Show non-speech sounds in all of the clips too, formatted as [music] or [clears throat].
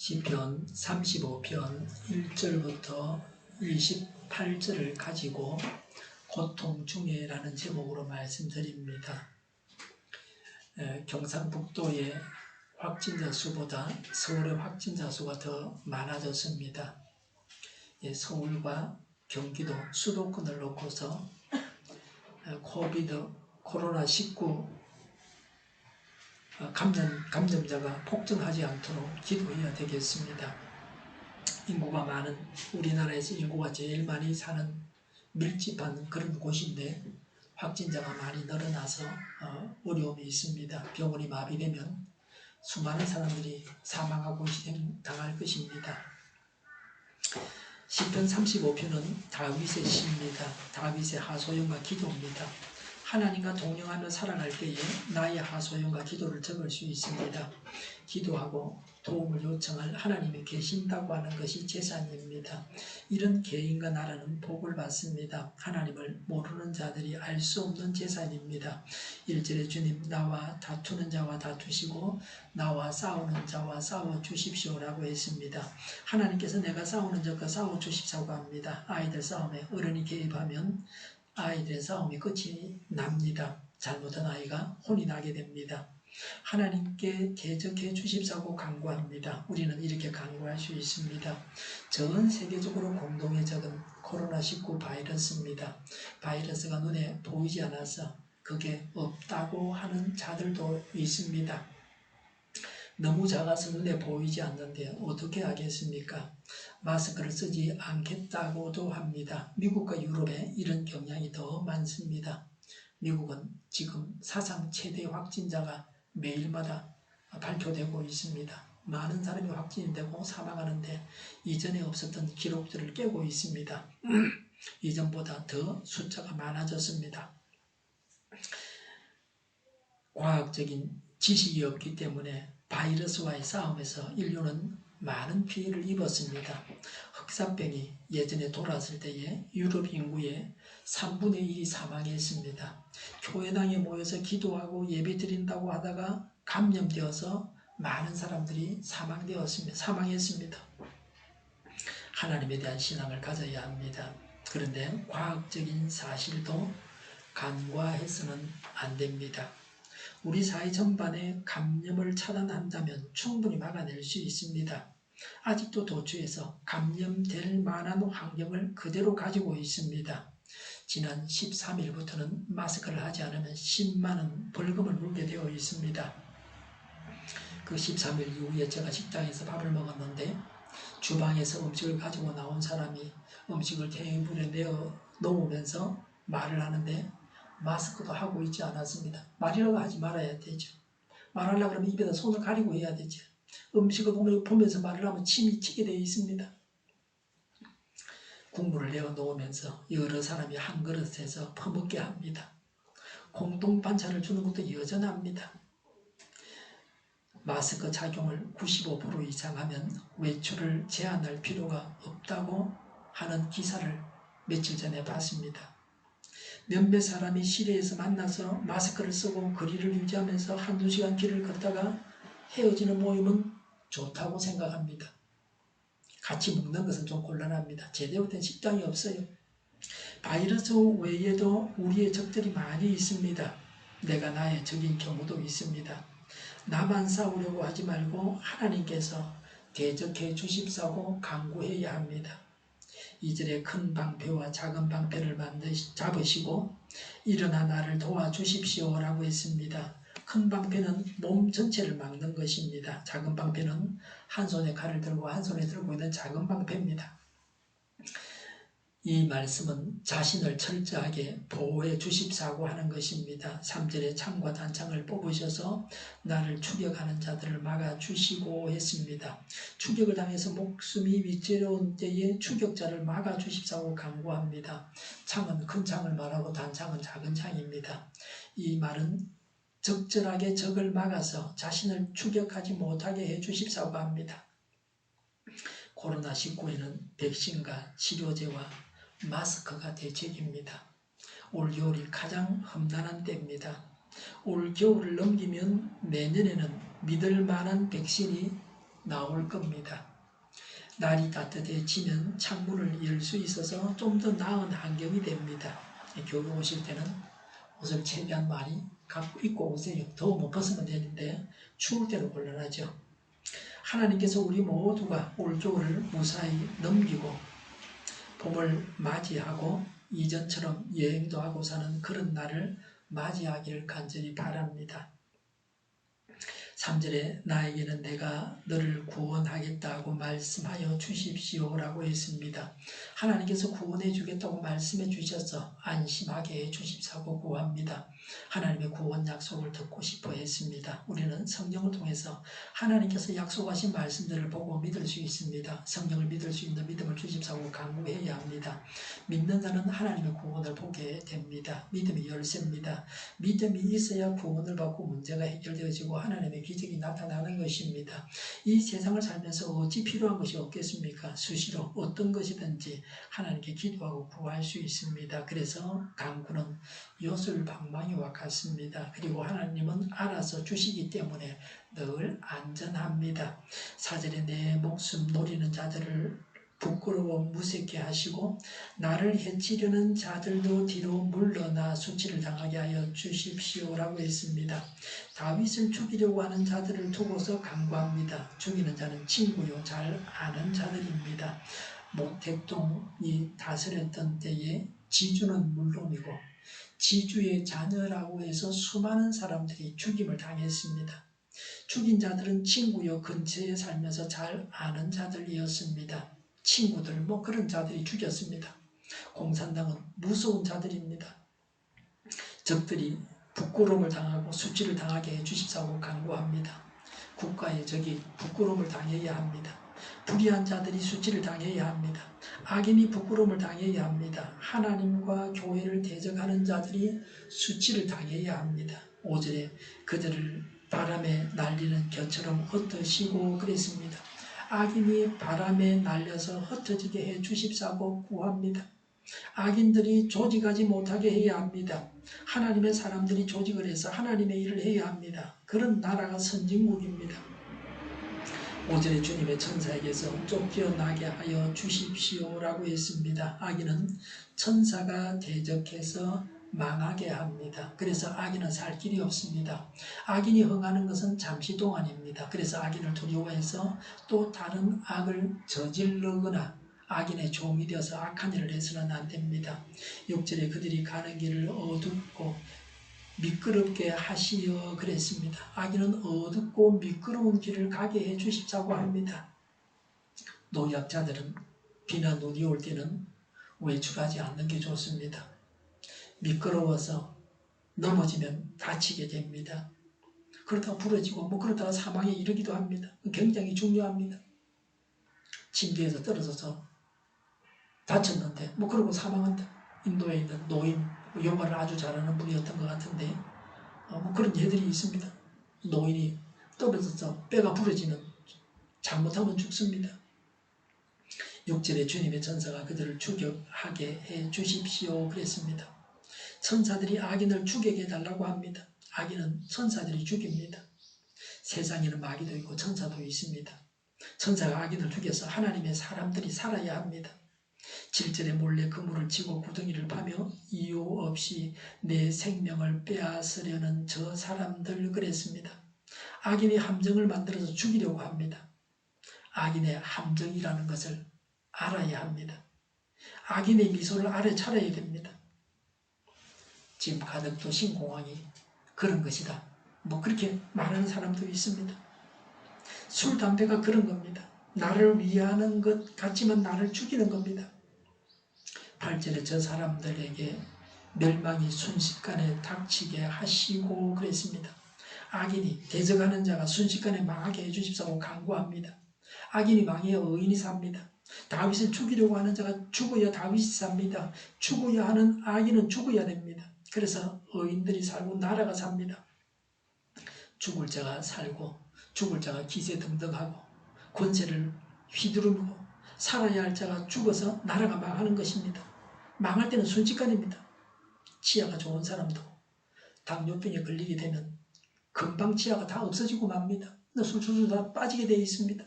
시편 35편 1절부터 28절을 가지고 고통 중에라는 제목으로 말씀드립니다. 에, 경상북도의 확진자 수보다 서울의 확진자 수가 더 많아졌습니다. 예, 서울과 경기도 수도권을 놓고서 에, 코비드 코로나 19 어, 감염, 감염자가 폭증하지 않도록 기도해야 되겠습니다. 인구가 많은 우리나라에서 인구가 제일 많이 사는 밀집한 그런 곳인데 확진자가 많이 늘어나서 어, 어려움이 있습니다. 병원이 마비되면 수많은 사람들이 사망하고 당할 것입니다. 시편 35편은 다윗의 시입니다. 다윗의 하소연과 기도입니다. 하나님과 동행하며 살아갈 때에 나의 하소연과 기도를 적을 수 있습니다. 기도하고 도움을 요청할 하나님이 계신다고 하는 것이 재산입니다. 이런 개인과 나라는 복을 받습니다. 하나님을 모르는 자들이 알 수 없는 재산입니다. 1절에 주님 나와 다투는 자와 다투시고 나와 싸우는 자와 싸워 주십시오라고 했습니다. 하나님께서 내가 싸우는 자과 싸워 주십사고 합니다. 아이들 싸움에 어른이 개입하면 아이들의 싸움이 끝이 납니다. 잘못한 아이가 혼이 나게 됩니다. 하나님께 대적해 주십사고 간구합니다. 우리는 이렇게 간구할 수 있습니다. 전 세계적으로 공동의 적은 코로나19 바이러스입니다. 바이러스가 눈에 보이지 않아서 그게 없다고 하는 자들도 있습니다. 너무 작아서 눈에 보이지 않는데 어떻게 하겠습니까? 마스크를 쓰지 않겠다고도 합니다. 미국과 유럽에 이런 경향이 더 많습니다. 미국은 지금 사상 최대 확진자가 매일마다 발표되고 있습니다. 많은 사람이 확진이 되고 사망하는데 이전에 없었던 기록들을 깨고 있습니다. [clears throat] 이전보다 더 숫자가 많아졌습니다. 과학적인 지식이 없기 때문에 바이러스와의 싸움에서 인류는 많은 피해를 입었습니다. 흑사병이 예전에 돌았을 때에 유럽 인구의 3분의 1이 사망했습니다. 교회당에 모여서 기도하고 예배 드린다고 하다가 감염되어서 많은 사람들이 사망되었습니다. 사망했습니다. 하나님에 대한 신앙을 가져야 합니다. 그런데 과학적인 사실도 간과해서는 안 됩니다. 우리 사회 전반에 감염을 차단한다면 충분히 막아낼 수 있습니다. 아직도 도처에서 감염될 만한 환경을 그대로 가지고 있습니다. 지난 13일부터는 마스크를 하지 않으면 10만원 벌금을 물게 되어 있습니다. 그 13일 이후에 제가 식당에서 밥을 먹었는데 주방에서 음식을 가지고 나온 사람이 음식을 테이블에 내어 놓으면서 말을 하는데 마스크도 하고 있지 않았습니다. 말이라고 하지 말아야 되죠. 말하려고 그러면 입에다 손을 가리고 해야 되죠. 음식을 보면서 말을 하면 침이 튀게 되어 있습니다. 국물을 내어 놓으면서 여러 사람이 한 그릇에서 퍼먹게 합니다. 공동 반찬을 주는 것도 여전합니다. 마스크 착용을 95% 이상 하면 외출을 제한할 필요가 없다고 하는 기사를 며칠 전에 봤습니다. 몇몇 사람이 시내에서 만나서 마스크를 쓰고 거리를 유지하면서 한두 시간 길을 걷다가 헤어지는 모임은 좋다고 생각합니다. 같이 먹는 것은 좀 곤란합니다. 제대로 된 식당이 없어요. 바이러스 외에도 우리의 적들이 많이 있습니다. 내가 나의 적인 경우도 있습니다. 나만 싸우려고 하지 말고 하나님께서 대적해 주십사고 강구해야 합니다. 이절에 큰 방패와 작은 방패를 만드 잡으시고 일어나 나를 도와주십시오라고 했습니다. 큰 방패는 몸 전체를 막는 것입니다. 작은 방패는 한 손에 칼을 들고 한 손에 들고 있는 작은 방패입니다. 이 말씀은 자신을 철저하게 보호해 주십사고 하는 것입니다. 3절에 창과 단창을 뽑으셔서 나를 추격하는 자들을 막아주시고 했습니다. 추격을 당해서 목숨이 위태로운 때에 추격자를 막아주십사고 강구합니다. 창은 큰 창을 말하고 단창은 작은 창입니다. 이 말은 적절하게 적을 막아서 자신을 추격하지 못하게 해주십사고 합니다. 코로나19에는 백신과 치료제와 마스크가 대책입니다. 올 겨울이 가장 험난한 때입니다. 올 겨울을 넘기면 내년에는 믿을 만한 백신이 나올 겁니다. 날이 따뜻해지면 창문을 열 수 있어서 좀 더 나은 환경이 됩니다. 교회 오실 때는 옷을 최대한 많이 갖고 입고 오세요. 더우면 벗으면 되는데 추울 때는 곤란하죠. 하나님께서 우리 모두가 올 겨울을 무사히 넘기고 봄을 맞이하고 이전처럼 여행도 하고 사는 그런 날을 맞이하기를 간절히 바랍니다. 3절에 나에게는 내가 너를 구원하겠다고 말씀하여 주십시오라고 했습니다. 하나님께서 구원해 주겠다고 말씀해 주셔서 안심하게 해 주십사고 구합니다. 하나님의 구원 약속을 듣고 싶어 했습니다. 우리는 성경을 통해서 하나님께서 약속하신 말씀들을 보고 믿을 수 있습니다. 성경을 믿을 수 있는 믿음을 주십사고 강구해야 합니다. 믿는 자는 하나님의 구원을 보게 됩니다. 믿음이 열쇠입니다. 믿음이 있어야 구원을 받고 문제가 해결되어지고 하나님의 기적이 나타나는 것입니다. 이 세상을 살면서 어찌 필요한 것이 없겠습니까? 수시로 어떤 것이든지 하나님께 기도하고 구할 수 있습니다. 그래서 강구는 요술방망이와 같습니다. 그리고 하나님은 알아서 주시기 때문에 늘 안전합니다. 사절에 내 목숨 노리는 자들을 부끄러워 무색해 하시고 나를 해치려는 자들도 뒤로 물러나 수치를 당하게 하여 주십시오라고 했습니다. 다윗을 죽이려고 하는 자들을 두고서 강구합니다. 죽이는 자는 친구요 잘 아는 자들입니다. 모택동이 다스렸던 때에 지주는 물론이고 지주의 자녀라고 해서 수많은 사람들이 죽임을 당했습니다. 죽인 자들은 친구요 근처에 살면서 잘 아는 자들이었습니다. 친구들 뭐 그런 자들이 죽였습니다. 공산당은 무서운 자들입니다. 적들이 부끄러움을 당하고 수치를 당하게 해 주십사고 간구합니다. 국가의 적이 부끄러움을 당해야 합니다. 불의한 자들이 수치를 당해야 합니다. 악인이 부끄러움을 당해야 합니다. 하나님과 교회를 대적하는 자들이 수치를 당해야 합니다. 5절에 그들을 바람에 날리는 겨처럼 흩으시고 그랬습니다. 악인이 바람에 날려서 흩어지게 해 주십사고 구합니다. 악인들이 조직하지 못하게 해야 합니다. 하나님의 사람들이 조직을 해서 하나님의 일을 해야 합니다. 그런 나라가 선진국입니다. 오절에 주님의 천사에게서 쫓겨나게 하여 주십시오라고 했습니다. 악인은 천사가 대적해서 망하게 합니다. 그래서 악인은 살 길이 없습니다. 악인이 흥하는 것은 잠시 동안입니다. 그래서 악인을 두려워해서 또 다른 악을 저질르거나 악인의 종이 되어서 악한 일을 해서는 안 됩니다. 6절에 그들이 가는 길을 어둡고 미끄럽게 하시어 그랬습니다. 악인은 어둡고 미끄러운 길을 가게 해 주십사고 합니다. 노약자들은 비나 눈이 올 때는 외출하지 않는 게 좋습니다. 미끄러워서 넘어지면 다치게 됩니다. 그러다가 부러지고 뭐 그러다가 사망에 이르기도 합니다. 굉장히 중요합니다. 침대에서 떨어져서 다쳤는데 뭐 그러고 사망한다. 인도에 있는 노인 요가를 아주 잘하는 분이었던 것 같은데 어, 뭐 그런 예들이 있습니다. 노인이 떨어져서 뼈가 부러지는 잘못하면 죽습니다. 6절에 주님의 천사가 그들을 추격하게 해 주십시오 그랬습니다. 천사들이 악인을 죽이게 해달라고 합니다. 악인은 천사들이 죽입니다. 세상에는 마귀도 있고 천사도 있습니다. 천사가 악인을 죽여서 하나님의 사람들이 살아야 합니다. 7절에 몰래 그물을 치고 구덩이를 파며 이유 없이 내 생명을 빼앗으려는 저 사람들 그랬습니다. 악인이 함정을 만들어서 죽이려고 합니다. 악인의 함정이라는 것을 알아야 합니다. 악인의 미소를 알아차려야 됩니다. 지금 가덕 도신 공항이 그런 것이다. 뭐 그렇게 말하는 사람도 있습니다. 술, 담배가 그런 겁니다. 나를 위하는 것 같지만 나를 죽이는 겁니다. 8절에 저 사람들에게 멸망이 순식간에 닥치게 하시고 그랬습니다. 악인이 대적하는 자가 순식간에 망하게 해주십사고 강구합니다. 악인이 망해야 의인이 삽니다. 다윗을 죽이려고 하는 자가 죽어야 다윗이 삽니다. 죽어야 하는 악인은 죽어야 됩니다. 그래서 의인들이 살고 나라가 삽니다. 죽을 자가 살고 죽을 자가 기세등등하고 권세를 휘두르고 살아야 할 자가 죽어서 나라가 망하는 것입니다. 망할 때는 순식간입니다. 치아가 좋은 사람도 당뇨병에 걸리게 되면 금방 치아가 다 없어지고 맙니다. 술술술 다 빠지게 되어 있습니다.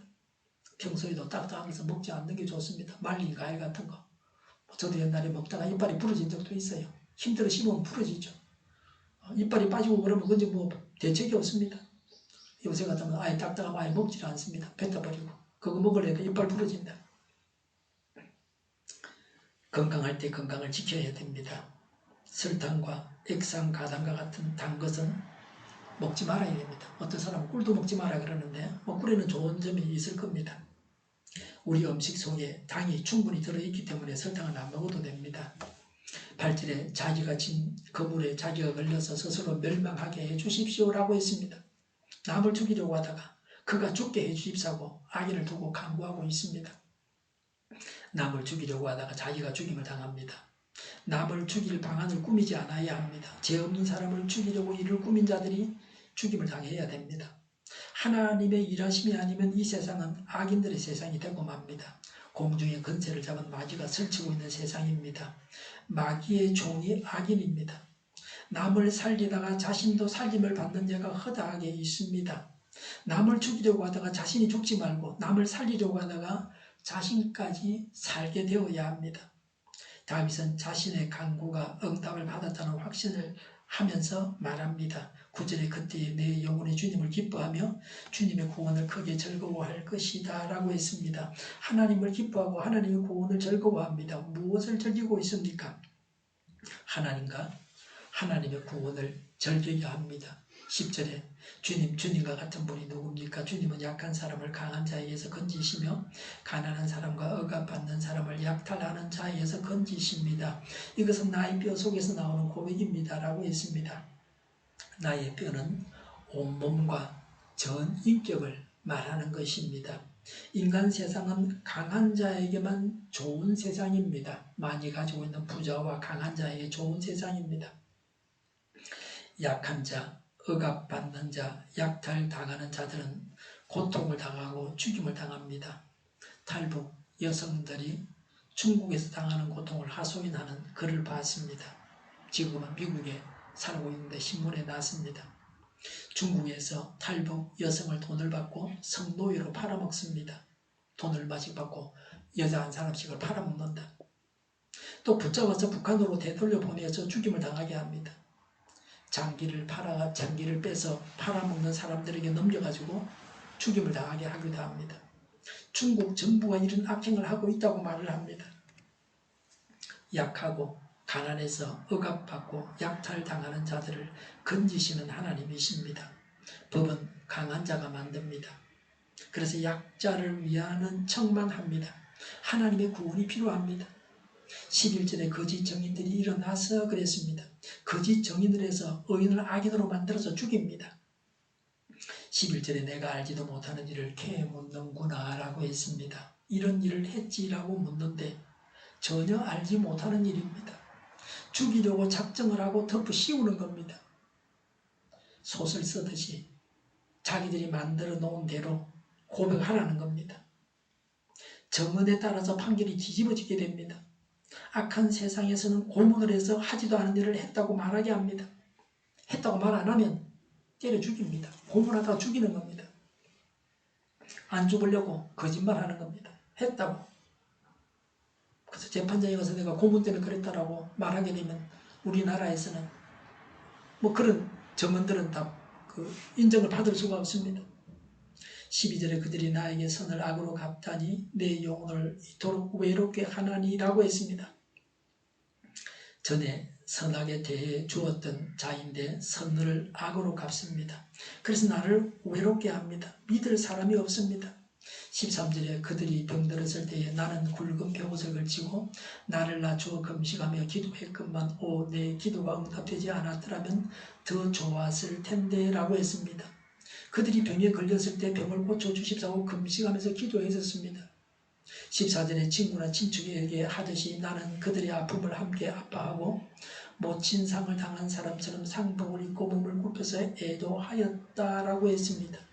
평소에도 딱딱해서 먹지 않는 게 좋습니다. 말린 과일 같은 거. 뭐 저도 옛날에 먹다가 이빨이 부러진 적도 있어요. 힘들어 씹으면 부러지죠. 어, 이빨이 빠지고 그러면 그건 뭐 대책이 없습니다. 요새 같으면 아예 딱딱하면 아예 먹지를 않습니다. 뱉어버리고. 그거 먹으려니까 이빨 부러진다. 건강할 때 건강을 지켜야 됩니다. 설탕과 액상, 가당과 같은 단 것은 먹지 말아야 됩니다. 어떤 사람은 꿀도 먹지 마라 그러는데 뭐 꿀에는 좋은 점이 있을 겁니다. 우리 음식 속에 당이 충분히 들어있기 때문에 설탕은 안 먹어도 됩니다. 발질에 자기가 진 거물에 자기가 걸려서 스스로 멸망하게 해주십시오라고 했습니다. 남을 죽이려고 하다가 그가 죽게 해주십사고 악인을 두고 강구하고 있습니다. 남을 죽이려고 하다가 자기가 죽임을 당합니다. 남을 죽일 방안을 꾸미지 않아야 합니다. 죄 없는 사람을 죽이려고 이를 꾸민 자들이 죽임을 당해야 됩니다. 하나님의 일하심이 아니면 이 세상은 악인들의 세상이 되고 맙니다. 공중의 근세를 잡은 마귀가 설치고 있는 세상입니다. 마귀의 종이 악인입니다. 남을 살리다가 자신도 살림을 받는 자가 허다하게 있습니다. 남을 죽이려고 하다가 자신이 죽지 말고 남을 살리려고 하다가 자신까지 살게 되어야 합니다. 다윗은 자신의 간구가 응답을 받았다는 확신을 하면서 말합니다. 구절에 그때 내 영혼의 주님을 기뻐하며 주님의 구원을 크게 즐거워할 것이다 라고 했습니다. 하나님을 기뻐하고 하나님의 구원을 즐거워합니다. 무엇을 즐기고 있습니까? 하나님과 하나님의 구원을 즐기게 합니다. 10절에 주님, 주님과 같은 분이 누굽니까? 주님은 약한 사람을 강한 자에게서 건지시며 가난한 사람과 억압받는 사람을 약탈하는 자에게서 건지십니다. 이것은 나의 뼈 속에서 나오는 고백입니다. 라고 했습니다. 나의 뼈는 온몸과 전 인격을 말하는 것입니다. 인간 세상은 강한 자에게만 좋은 세상입니다. 많이 가지고 있는 부자와 강한 자에게 좋은 세상입니다. 약한 자, 억압받는 자, 약탈당하는 자들은 고통을 당하고 죽임을 당합니다. 탈북 여성들이 중국에서 당하는 고통을 하소연하는 글을 봤습니다. 지금은 미국에 살고 있는데 신문에 났습니다. 중국에서 탈북 여성을 돈을 받고 성노예로 팔아먹습니다. 돈을 마직 받고 여자 한 사람씩을 팔아먹는다. 또 붙잡아서 북한으로 되돌려 보내서 죽임을 당하게 합니다. 장기를 팔아 장기를 빼서 팔아먹는 사람들에게 넘겨가지고 죽임을 당하게 하기도 합니다. 중국 정부가 이런 악행을 하고 있다고 말을 합니다. 약하고 가난해서 억압받고 약탈당하는 자들을 건지시는 하나님이십니다. 법은 강한 자가 만듭니다. 그래서 약자를 위하는 척만 합니다. 하나님의 구원이 필요합니다. 11절에 거짓 정인들이 일어나서 그랬습니다. 거짓 정인들에서 의인을 악인으로 만들어서 죽입니다. 11절에 내가 알지도 못하는 일을 캐 묻는구나 라고 했습니다. 이런 일을 했지라고 묻는데 전혀 알지 못하는 일입니다. 죽이려고 작정을 하고 덮어 씌우는 겁니다. 소설 쓰듯이 자기들이 만들어 놓은 대로 고백하라는 겁니다. 정언에 따라서 판결이 뒤집어지게 됩니다. 악한 세상에서는 고문을 해서 하지도 않은 일을 했다고 말하게 합니다. 했다고 말 안 하면 때려 죽입니다. 고문하다가 죽이는 겁니다. 안 죽으려고 거짓말하는 겁니다. 했다고. 그래서 재판장에 가서 내가 고문 때문에 그랬다라고 말하게 되면 우리나라에서는 뭐 그런 정언들은 다 그 인정을 받을 수가 없습니다. 12절에 그들이 나에게 선을 악으로 갚다니 내 영혼을 이토록 외롭게 하나니라고 했습니다. 전에 선하게 대해 주었던 자인데 선을 악으로 갚습니다. 그래서 나를 외롭게 합니다. 믿을 사람이 없습니다. 13절에 그들이 병들었을 때에 나는 굵은 벼옷을 걸치고 나를 낮추어 금식하며 기도했건만 오 내 기도가 응답되지 않았더라면 더 좋았을 텐데 라고 했습니다. 그들이 병에 걸렸을 때 병을 고쳐주십사고 금식하면서 기도했었습니다. 14절에 친구나 친척에게 하듯이 나는 그들의 아픔을 함께 아파하고 모친 상을 당한 사람처럼 상복을 입고 몸을 굽혀서 애도하였다라고 했습니다.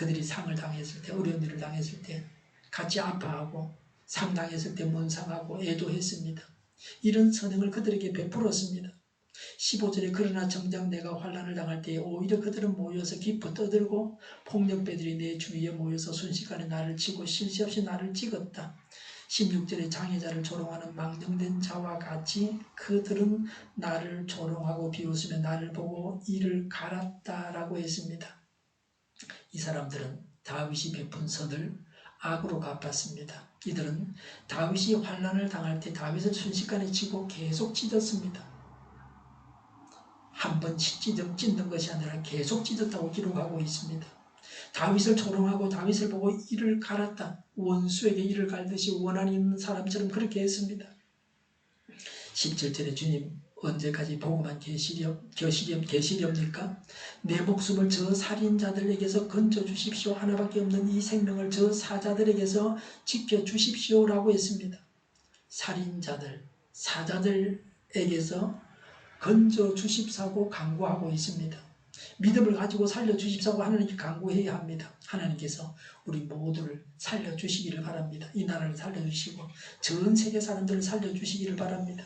그들이 상을 당했을 때 어려운 일을 당했을 때 같이 아파하고 상 당했을 때 문상하고 애도했습니다. 이런 선행을 그들에게 베풀었습니다. 15절에 그러나 정작 내가 환란을 당할 때에 오히려 그들은 모여서 기뻐 떠들고 폭력배들이 내 주위에 모여서 순식간에 나를 치고 실시 없이 나를 찍었다. 16절에 장애자를 조롱하는 망령된 자와 같이 그들은 나를 조롱하고 비웃으며 나를 보고 이를 갈았다라고 했습니다. 이 사람들은 다윗이 베푼 선을 악으로 갚았습니다. 이들은 다윗이 환란을 당할 때 다윗을 순식간에 치고 계속 찢었습니다. 한 번 찢은, 찢는 것이 아니라 계속 찢었다고 기록하고 있습니다. 다윗을 조롱하고 다윗을 보고 이를 갈았다. 원수에게 이를 갈듯이 원한이 있는 사람처럼 그렇게 했습니다. 17절에 주님 언제까지 계시렵, 계시렵니까? 내 목숨을 저 살인자들에게서 건져 주십시오. 하나밖에 없는 이 생명을 저 사자들에게서 지켜 주십시오라고 했습니다. 살인자들, 사자들에게서 건져 주십사고 강구하고 있습니다. 믿음을 가지고 살려 주십사고 하나님께 강구해야 합니다. 하나님께서 우리 모두를 살려 주시기를 바랍니다. 이 나라를 살려 주시고 전 세계 사람들을 살려 주시기를 바랍니다.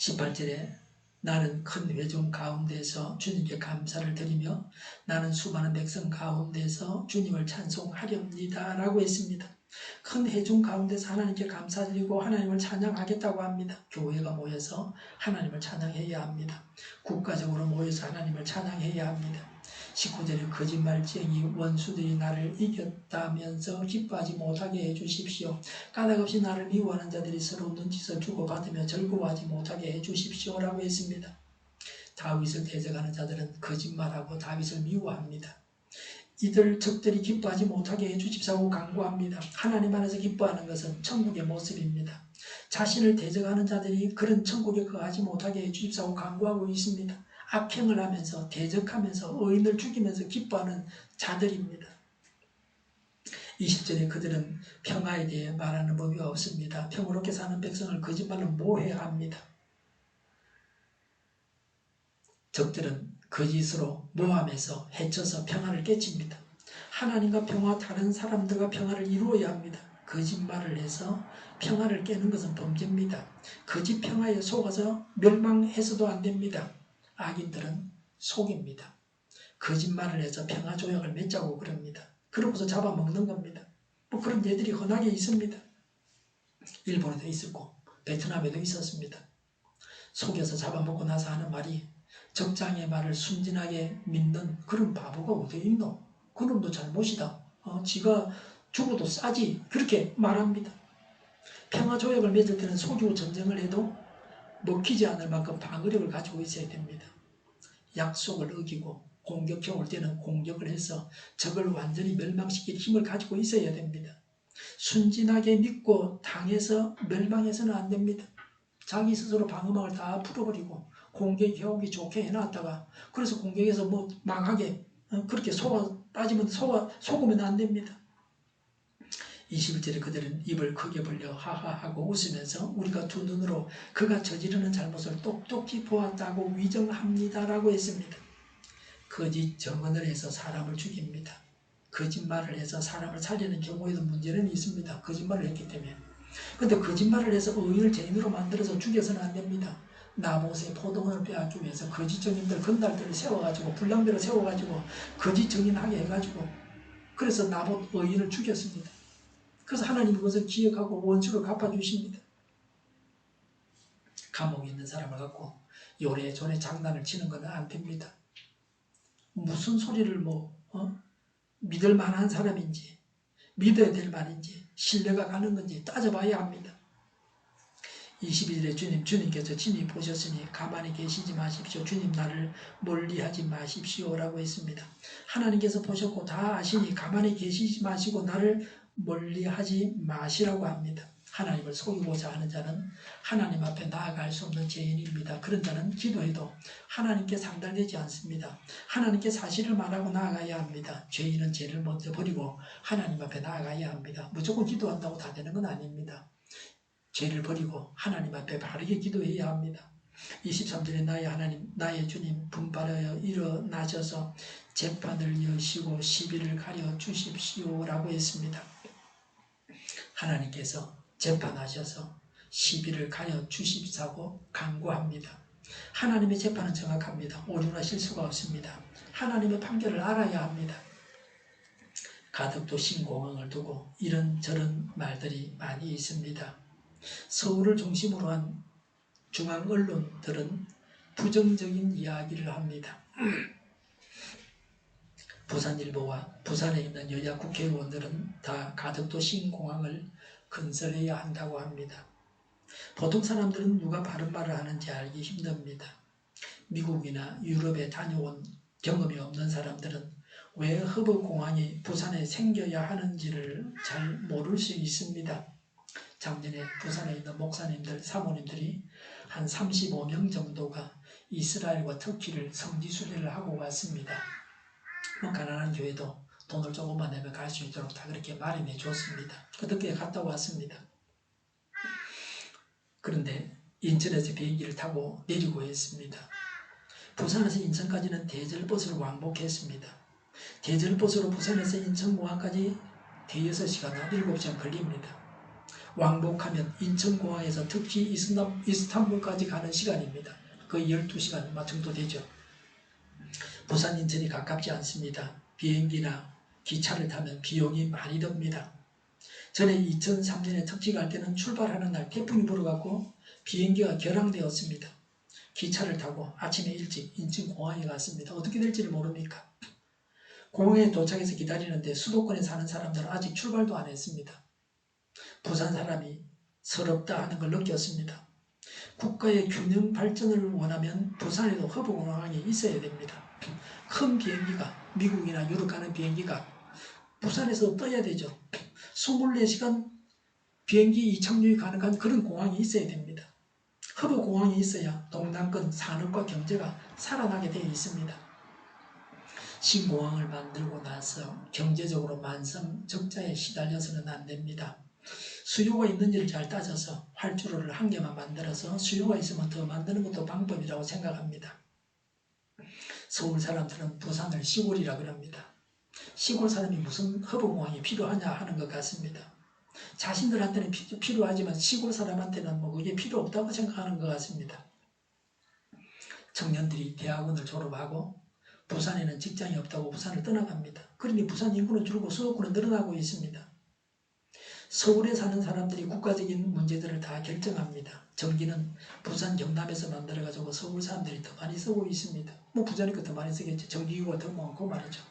18절에 나는 큰 회중 가운데서 주님께 감사를 드리며 나는 수많은 백성 가운데서 주님을 찬송하렵니다. 라고 했습니다. 큰 회중 가운데서 하나님께 감사드리고 하나님을 찬양하겠다고 합니다. 교회가 모여서 하나님을 찬양해야 합니다. 국가적으로 모여서 하나님을 찬양해야 합니다. 19절에 거짓말쟁이 원수들이 나를 이겼다면서 기뻐하지 못하게 해주십시오. 까닭없이 나를 미워하는 자들이 서로 눈짓을 주고받으며 즐거워하지 못하게 해주십시오라고 했습니다. 다윗을 대적하는 자들은 거짓말하고 다윗을 미워합니다. 이들 적들이 기뻐하지 못하게 해주십사고 강구합니다. 하나님 안에서 기뻐하는 것은 천국의 모습입니다. 자신을 대적하는 자들이 그런 천국에 거하지 못하게 해주십사고 강구하고 있습니다. 악행을 하면서 대적하면서 의인을 죽이면서 기뻐하는 자들입니다. 20절에 그들은 평화에 대해 말하는 법이 없습니다. 평화롭게 사는 백성을 거짓말로 모해합니다. 적들은 거짓으로 모함해서 해쳐서 평화를 깨칩니다. 하나님과 평화 다른 사람들과 평화를 이루어야 합니다. 거짓말을 해서 평화를 깨는 것은 범죄입니다. 거짓 평화에 속아서 멸망해서도 안 됩니다. 악인들은 속입니다. 거짓말을 해서 평화 조약을 맺자고 그럽니다. 그러고서 잡아먹는 겁니다. 뭐 그런 예들이 흔하게 있습니다. 일본에도 있었고 베트남에도 있었습니다. 속여서 잡아먹고 나서 하는 말이 적장의 말을 순진하게 믿는 그런 바보가 어디 있노? 그놈도 잘못이다. 어, 지가 죽어도 싸지. 그렇게 말합니다. 평화조약을 맺을 때는 소주 전쟁을 해도 먹히지 않을 만큼 방어력을 가지고 있어야 됩니다. 약속을 어기고 공격해 올 때는 공격을 해서 적을 완전히 멸망시킬 힘을 가지고 있어야 됩니다. 순진하게 믿고 당해서 멸망해서는 안 됩니다. 자기 스스로 방어막을 다 풀어버리고 공격해오기 좋게 해놨다가 그래서 공격해서 뭐 망하게 어, 그렇게 속아 빠지면 속아 속으면 안 됩니다. 21절에 그들은 입을 크게 벌려 하하하고 웃으면서 우리가 두 눈으로 그가 저지르는 잘못을 똑똑히 보았다고 위정합니다라고 했습니다. 거짓 정언을 해서 사람을 죽입니다. 거짓말을 해서 사람을 살리는 경우에도 문제는 있습니다. 거짓말을 했기 때문에. 근데 거짓말을 해서 의인을 죄인으로 만들어서 죽여서는 안 됩니다. 나봇의 포도원을 빼앗기 위해서 거짓 정인들 건달들을 세워가지고 불량배를 세워가지고 거짓 정인하게 해가지고 그래서 나봇 의인을 죽였습니다. 그래서 하나님 그것을 기억하고 원수를 갚아주십니다. 감옥에 있는 사람을 갖고 요래조래 장난을 치는 것은 안 됩니다. 무슨 소리를 뭐 어? 믿을 만한 사람인지 믿어야 될 말인지 신뢰가 가는 건지 따져봐야 합니다. 21일에 주님, 주님께서 친히 보셨으니 가만히 계시지 마십시오. 주님 나를 멀리하지 마십시오라고 했습니다. 하나님께서 보셨고 다 아시니 가만히 계시지 마시고 나를 멀리하지 마시라고 합니다. 하나님을 속이고자 하는 자는 하나님 앞에 나아갈 수 없는 죄인입니다. 그런 자는 기도해도 하나님께 상달되지 않습니다. 하나님께 사실을 말하고 나아가야 합니다. 죄인은 죄를 먼저 버리고 하나님 앞에 나아가야 합니다. 무조건 기도한다고 다 되는 건 아닙니다. 죄를 버리고 하나님 앞에 바르게 기도해야 합니다. 23절에 나의 하나님, 나의 주님 분발하여 일어나셔서 재판을 여시고 시비를 가려 주십시오라고 했습니다. 하나님께서 재판하셔서 시비를 가려 주십사고 강구합니다. 하나님의 재판은 정확합니다. 오류나 실수가 없습니다. 하나님의 판결을 알아야 합니다. 가덕도 신공항을 두고 이런저런 말들이 많이 있습니다. 서울을 중심으로 한 중앙 언론들은 부정적인 이야기를 합니다. 부산일보와 부산에 있는 여야 국회의원들은 다 가덕도 신공항을 건설해야 한다고 합니다. 보통 사람들은 누가 바른 말을 하는지 알기 힘듭니다. 미국이나 유럽에 다녀온 경험이 없는 사람들은 왜 허브공항이 부산에 생겨야 하는지를 잘 모를 수 있습니다. 작년에 부산에 있는 목사님들, 사모님들이 한 35명 정도가 이스라엘과 터키를 성지순례를 하고 왔습니다. 뭐 가난한 교회도 돈을 조금만 내면 갈 수 있도록 다 그렇게 마련해 줬습니다. 그렇게 갔다 왔습니다. 그런데 인천에서 비행기를 타고 내리고 했습니다. 부산에서 인천까지는 대절버스로 왕복했습니다. 대절버스로 부산에서 인천공항까지 대여섯 시간이나 7시간 걸립니다. 왕복하면 인천공항에서 특히 이스탄불까지 가는 시간입니다. 거의 12시간 정도 되죠. 부산 인천이 가깝지 않습니다. 비행기나 기차를 타면 비용이 많이 듭니다. 전에 2003년에 특집 갈 때는 출발하는 날 태풍이 불어갖고 비행기가 결항되었습니다. 기차를 타고 아침에 일찍 인천공항에 갔습니다. 어떻게 될지를 모릅니까? 공항에 도착해서 기다리는데 수도권에 사는 사람들은 아직 출발도 안 했습니다. 부산 사람이 서럽다 하는 걸 느꼈습니다. 국가의 균형 발전을 원하면 부산에도 허브공항이 있어야 됩니다. 큰 비행기가 미국이나 유럽 가는 비행기가 부산에서 떠야 되죠. 24시간 비행기 이착륙이 가능한 그런 공항이 있어야 됩니다. 허브 공항이 있어야 동남권 산업과 경제가 살아나게 되어 있습니다. 신공항을 만들고 나서 경제적으로 만성 적자에 시달려서는 안 됩니다. 수요가 있는지를 잘 따져서 활주로를 한 개만 만들어서 수요가 있으면 더 만드는 것도 방법이라고 생각합니다. 서울 사람들은 부산을 시골이라 그럽니다. 시골 사람이 무슨 허브공항이 필요하냐 하는 것 같습니다. 자신들한테는 피, 필요하지만 시골 사람한테는 뭐 그게 필요 없다고 생각하는 것 같습니다. 청년들이 대학원을 졸업하고 부산에는 직장이 없다고 부산을 떠나갑니다. 그러니 부산 인구는 줄고 수도권은 늘어나고 있습니다. 서울에 사는 사람들이 국가적인 문제들을 다 결정합니다. 전기는 부산 경남에서 만들어가지고 서울 사람들이 더 많이 쓰고 있습니다. 뭐 부자니까 더 많이 쓰겠죠. 전기요금가 더 많고 말이죠.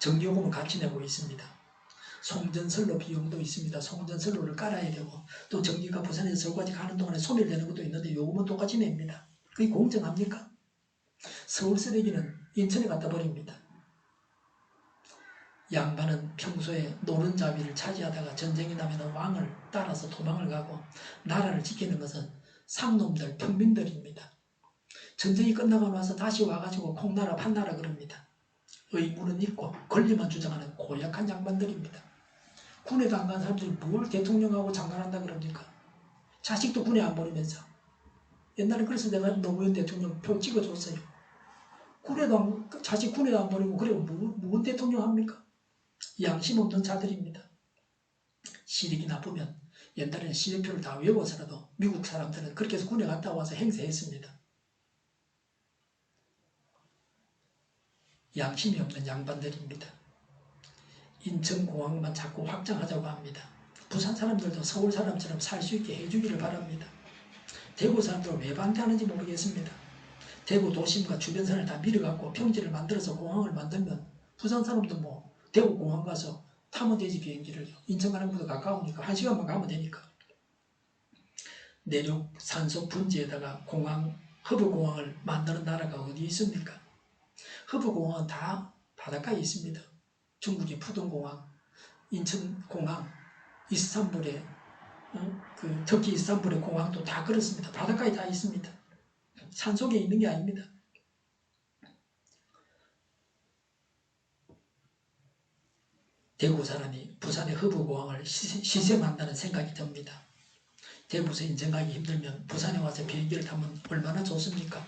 전기요금을 같이 내고 있습니다. 송전선로 비용도 있습니다. 송전선로를 깔아야 되고 또 전기가 부산에서 서울까지 가는 동안에 소멸되는 것도 있는데 요금은 똑같이 냅니다. 그게 공정합니까? 서울 쓰레기는 인천에 갖다 버립니다. 양반은 평소에 노른자위를 차지하다가 전쟁이 나면 왕을 따라서 도망을 가고 나라를 지키는 것은 상놈들, 평민들입니다. 전쟁이 끝나고 나서 다시 와가지고 콩나라 판나라 그럽니다. 의무는 있고 권리만 주장하는 고약한 양반들입니다. 군에도 안간 사람들이 뭘 대통령하고 장관한다 그럽니까? 자식도 군에 안 보내면서 옛날에 그래서 내가 노무현 대통령 표 찍어줬어요. 군에도 안, 자식 군에도 안 보내고 그래 뭐, 뭔 대통령 합니까? 양심 없는 자들입니다. 시력이 나쁘면 옛날에는 시력표를 다 외워서라도 미국 사람들은 그렇게 해서 군에 갔다 와서 행세했습니다. 양심이 없는 양반들입니다. 인천공항만 자꾸 확장하자고 합니다. 부산 사람들도 서울 사람처럼 살 수 있게 해주기를 바랍니다. 대구 사람들은 왜 반대하는지 모르겠습니다. 대구 도심과 주변선을 다 밀어갖고 평지를 만들어서 공항을 만들면 부산 사람도 뭐 대구 공항 가서 타면 되지 비행기를 인천 가는 것보다 가까우니까 한 시간만 가면 되니까 내륙 산소 분지에다가 공항 허브 공항을 만드는 나라가 어디 있습니까? 허브 공항은 다 바닷가에 있습니다. 중국의 푸동 공항, 인천 공항, 이스탄불의 어? 그 터키 이스탄불의 공항도 다 그렇습니다. 바닷가에 다 있습니다. 산속에 있는 게 아닙니다. 대구 사람이 부산의 허브공항을 시샘한다는 생각이 듭니다. 대구에서 인천 가기 힘들면 부산에 와서 비행기를 타면 얼마나 좋습니까?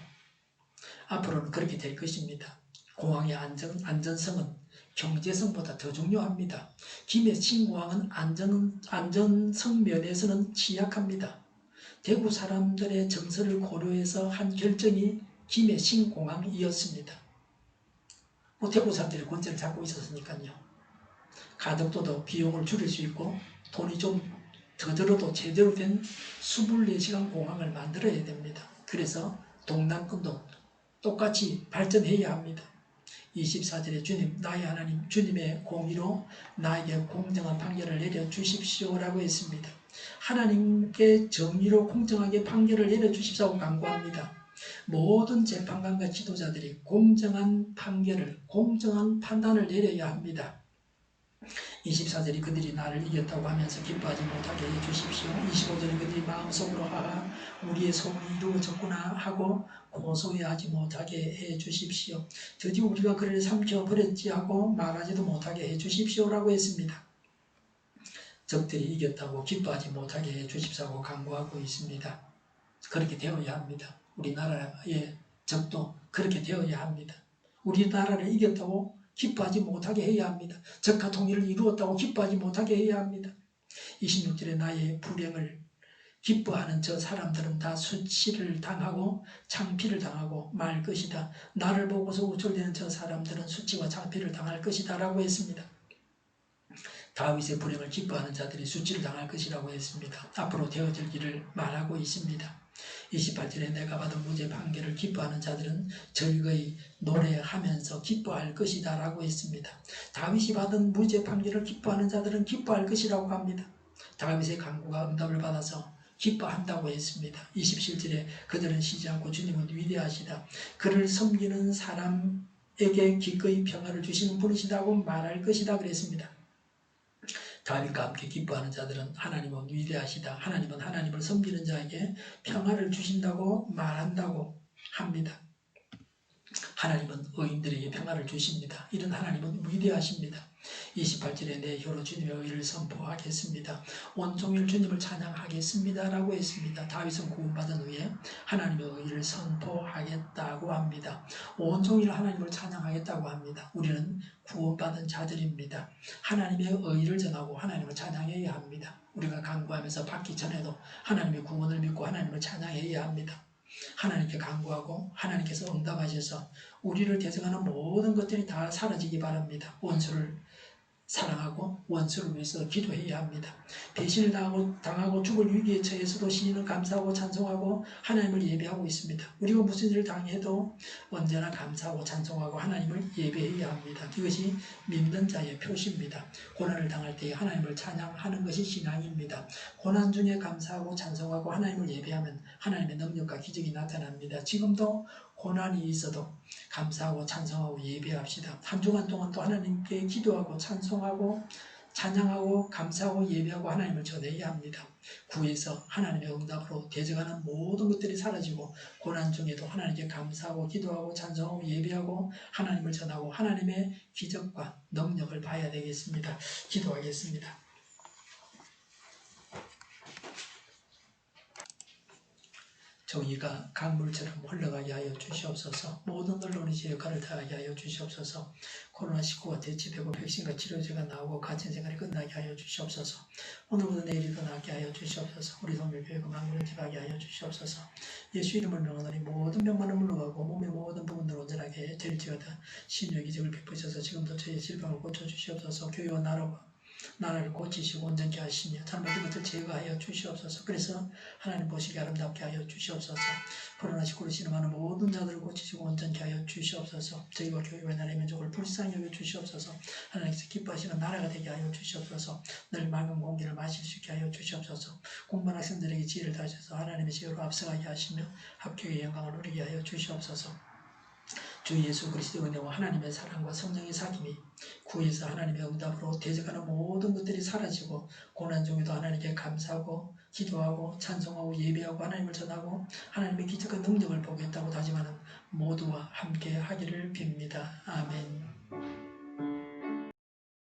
앞으로는 그렇게 될 것입니다. 공항의 안전, 안전성은 경제성보다 더 중요합니다. 김해 신공항은 안전, 안전성 면에서는 취약합니다. 대구 사람들의 정서를 고려해서 한 결정이 김해 신공항이었습니다. 뭐 대구 사람들이 권세를 잡고 있었으니까요. 가덕도도 비용을 줄일 수 있고 돈이 좀 더 들어도 제대로 된 24시간 공항을 만들어야 됩니다. 그래서 동남권도 똑같이 발전해야 합니다. 24절에 주님, 나의 하나님, 주님의 공의로 나에게 공정한 판결을 내려 주십시오라고 했습니다. 하나님께 정의로 공정하게 판결을 내려 주십시오 강구합니다. 모든 재판관과 지도자들이 공정한 판결을, 공정한 판단을 내려야 합니다. 24절이 그들이 나를 이겼다고 하면서 기뻐하지 못하게 해주십시오. 25절에 그들이 마음속으로 하하 우리의 소원이 이루어졌구나 하고 고소해하지 못하게 해주십시오. 드디어 우리가 그를 삼켜버렸지 하고 말하지도 못하게 해주십시오라고 했습니다. 적들이 이겼다고 기뻐하지 못하게 해주십사고 강구하고 있습니다. 그렇게 되어야 합니다. 우리나라의 적도 그렇게 되어야 합니다. 우리나라를 이겼다고 기뻐하지 못하게 해야 합니다. 적과 통일을 이루었다고 기뻐하지 못하게 해야 합니다. 26절에 나의 불행을 기뻐하는 저 사람들은 다 수치를 당하고 창피를 당하고 말 것이다. 나를 보고서 우쭐대는 저 사람들은 수치와 창피를 당할 것이다 라고 했습니다. 다윗의 불행을 기뻐하는 자들이 수치를 당할 것이라고 했습니다. 앞으로 되어질 일을 말하고 있습니다. 28절에 내가 받은 무죄 판결을 기뻐하는 자들은 즐거이 노래하면서 기뻐할 것이다 라고 했습니다. 다윗이 받은 무죄 판결을 기뻐하는 자들은 기뻐할 것이라고 합니다. 다윗의 강구가 응답을 받아서 기뻐한다고 했습니다. 27절에 그들은 쉬지 않고 주님은 위대하시다. 그를 섬기는 사람에게 기꺼이 평화를 주시는 분이시다고 말할 것이다 그랬습니다. 다윗과 함께 기뻐하는 자들은 하나님은 위대하시다. 하나님은 하나님을 섬기는 자에게 평화를 주신다고 말한다고 합니다. 하나님은 의인들에게 평화를 주십니다. 이런 하나님은 위대하십니다. 28절에 내 혀로 주님의 의를 선포하겠습니다. 온종일 주님을 찬양하겠습니다. 라고 했습니다. 다윗은 구원받은 후에 하나님의 의를 선포하겠다고 합니다. 온종일 하나님을 찬양하겠다고 합니다. 우리는 구원받은 자들입니다. 하나님의 의를 전하고 하나님을 찬양해야 합니다. 우리가 강구하면서 받기 전에도 하나님의 구원을 믿고 하나님을 찬양해야 합니다. 하나님께 간구하고 하나님께서 응답하셔서 우리를 대적하는 모든 것들이 다 사라지기 바랍니다. 원수를 사랑하고 원수를 위해서 기도해야 합니다. 배신을 당하고, 당하고 죽을 위기에 처해서도 신인은 감사하고 찬송하고 하나님을 예배하고 있습니다. 우리가 무슨 일을 당해도 언제나 감사하고 찬송하고 하나님을 예배해야 합니다. 이것이 믿는 자의 표시입니다. 고난을 당할 때 하나님을 찬양하는 것이 신앙입니다. 고난 중에 감사하고 찬송하고 하나님을 예배하면 하나님의 능력과 기적이 나타납니다. 지금도 고난이 있어도 감사하고 찬송하고 예배합시다. 한 주간 동안 또 하나님께 기도하고 찬송하고 찬양하고 감사하고 예배하고 하나님을 전해야 합니다. 구에서 하나님의 응답으로 대적하는 모든 것들이 사라지고 고난 중에도 하나님께 감사하고 기도하고 찬송하고 예배하고 하나님을 전하고 하나님의 기적과 능력을 봐야 되겠습니다. 기도하겠습니다. 정의가 강물처럼 흘러가게 하여 주시옵소서. 모든 언론이 제 역할을 다하게 하여 주시옵소서. 코로나19가 대치되고 백신과 치료제가 나오고 가정생활이 끝나게 하여 주시옵소서. 오늘보다 내일이 더 낫게 하여 주시옵소서. 우리 동물교회가 망군을 집하게 하여 주시옵소서. 예수 이름을 명하노니 모든 병만은 물러가고 몸의 모든 부분들 온전하게 될지어다. 신유의 기적을 베푸셔서 지금도 저희의 질병을 고쳐주시옵소서. 교회와 나라와 나라를 고치시고 온전케 하시며 잘못된 것을 제거하여 주시옵소서. 그래서 하나님 보시기 아름답게 하여 주시옵소서. 코로나19로 신음하는 모든 자들을 고치시고 온전케 하여 주시옵소서. 저희와 교회와 나라의 민족을 불쌍히 여겨 주시옵소서. 하나님께서 기뻐하시는 나라가 되게 하여 주시옵소서. 늘 맑은 공기를 마실 수 있게 하여 주시옵소서. 공부한 학생들에게 지혜를 다하셔서 하나님의 지혜로 앞서가게 하시며 합격의 영광을 누리게 하여 주시옵소서. 주 예수 그리스도의 은혜와 하나님의 사랑과 성령의 사귐이 구에서 하나님의 응답으로 대적하는 모든 것들이 사라지고 고난 중에도 하나님께 감사하고 기도하고 찬송하고 예배하고 하나님을 전하고 하나님의 기적과 능력을 보겠다고 다짐하는 모두와 함께 하기를 빕니다. 아멘